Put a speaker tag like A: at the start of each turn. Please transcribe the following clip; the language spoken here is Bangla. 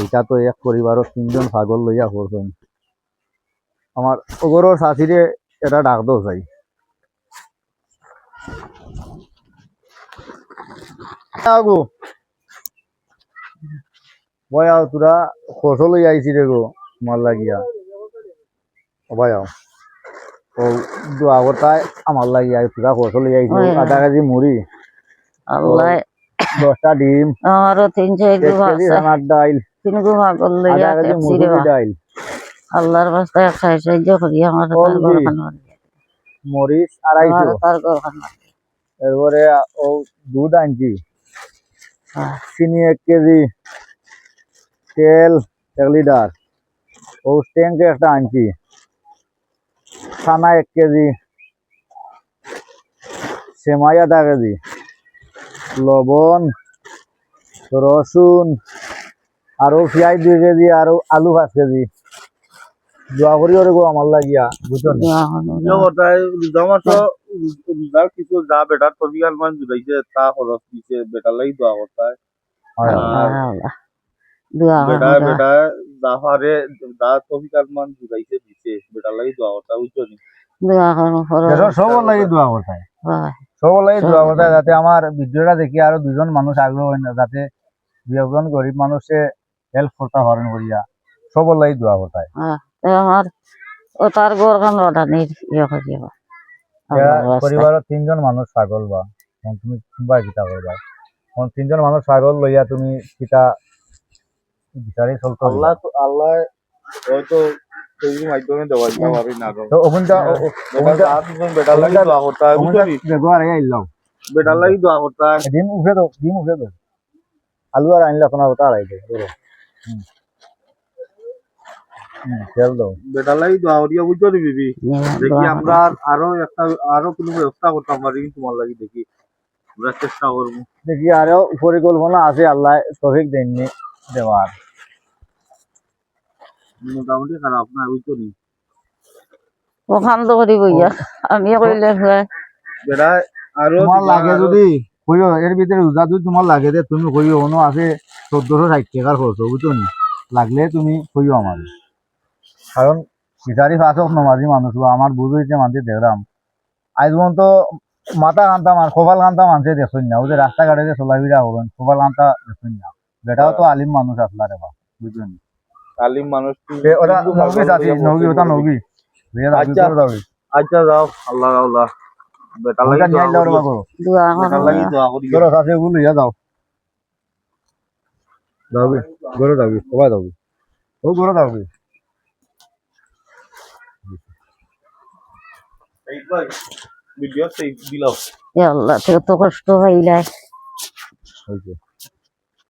A: এটা তো এক পরিবারত তিনজন ছাগল লইয়া করছেন আমার ওগরর শাশিরে এটা ডাক দো চাই। আগো বয় আও তোরা খোসো লই আইছি রে গো মাল লাগিয়া। ও ভাই ও দোয়া আমার লাগিয়া তোরা খোসো লই আইছি। আধা কেজি মুড়ি।
B: আল্লাহ।
A: দশটা ডিম।
B: আমারও তিনশো
A: এক ডাইল
B: তিন গুমা করলে আল্লাহর রাস্তায় খাই সাহায্য করি আমার তার ঘরখান
A: মরিচ আড়াইশো।
B: তার ঘরখান
A: এরপরে ও দুধ আনছি।
B: হ্যাঁ।
A: চিনি এক কেজি তেল এক লিটার। ও ট্যাঙ্ক একটা আনছি। ছানা এক কেজি সেমাই আধা কেজি লবণ রসুন আরও পেঁয়াজ দুই কেজি আর আলু পাঁচ কেজি। দোয়া করি ওরে গো আমার লাগিয়া বুঝছ
C: কিছু যা বেটার তবিকাল মান জুড়াইছে তা খরচ দিছে বেটার লাগি দোয়া করতায়
A: হয়,
C: আর
B: দোয়া
C: বেটা বেটা যা তবিকাল মান জুড়াইছে দিছে বেটার লাগি দোয়া করতা বুঝছ নি
A: দেশৰ লাগি দোয়া করতায় সবার লাগে দোয়া যাতে আমার ভিডিওটা দেখি আরও দুজন মানুষ আগ্রহ হয় না যাতে দুই একজন গরিব মানুষে হেল্প করতে পারেন করিয়া। সবার লাগে দোয়া করতে
B: আমার ও তার ঘরখান ওঠানির ইয়ে করি
A: পরিবারের তিনজন মানুষ ছাগল বা তুমি কিবা কিতা করবা? তখন তিনজন মানুষ ছাগল লইয়া তুমি কিতা বিচারি চলতে
C: আল্লাহ তো আল্লাহ হয়তো
A: আলু আর আনলে আপনার ওটা আড়াই
C: দোয়া করিয়া বুঝছ নি বিবি দেখি আমরা আরও একটা আরও কোনো ব্যবস্থা করতাম পারি তোমার লাগি দেখি। আমরা চেষ্টা করব।
A: দেখি আরও পরিকল্পনা আছে আল্লাহ তফিক দেননি দেওয়ার।
C: মোটামুটি খারাপ না বুঝছ নি
B: ওখান তো করি বইয়া আমি কইলে
C: বেটা আরও
A: লাগে যদি কইও এর ভিতরে রোজা যদি তোমার লাগে দে তুমি কইও ono আছে চোদ্দশো ষাট টাকার খরচ বুঝছ নি? লাগলে তুমি কইও আমার। কারণ বিচারি ফাঁসক নমাজি মানুষ বা আমার বুঝ হয়েছে মানুষ দেখলাম আজ পর্যন্ত মাথা কান্তা মান কপাল কান্তা মানুষে দেখুন না। ওদের রাস্তাঘাটে যে চলাফেরা করবেন কপাল কান্তা দেখুন না। বেটাও তো আলিম মানুষ আসলা রে বা বুঝলেন
C: তালিম মানুষ
A: ওটা নৌকি চাচি নৌকি ওটা নৌকি
C: আচ্ছা। আচ্ছা যাও আল্লাহ আল্লাহ। বেটা লাগি দোয়া
A: আইলে ওরা
C: করি
A: করো।
B: দোয়া
C: বেটা লাগি দোয়া করি।
A: গরো চাচি ওগুলো ইয়া দাও দাওবি গরো দাওবি সবাই দাওবি ও গরো দাওবি
C: ভিডিও সেই দিলাম।
B: আল্লাহ তো কষ্ট হইলাই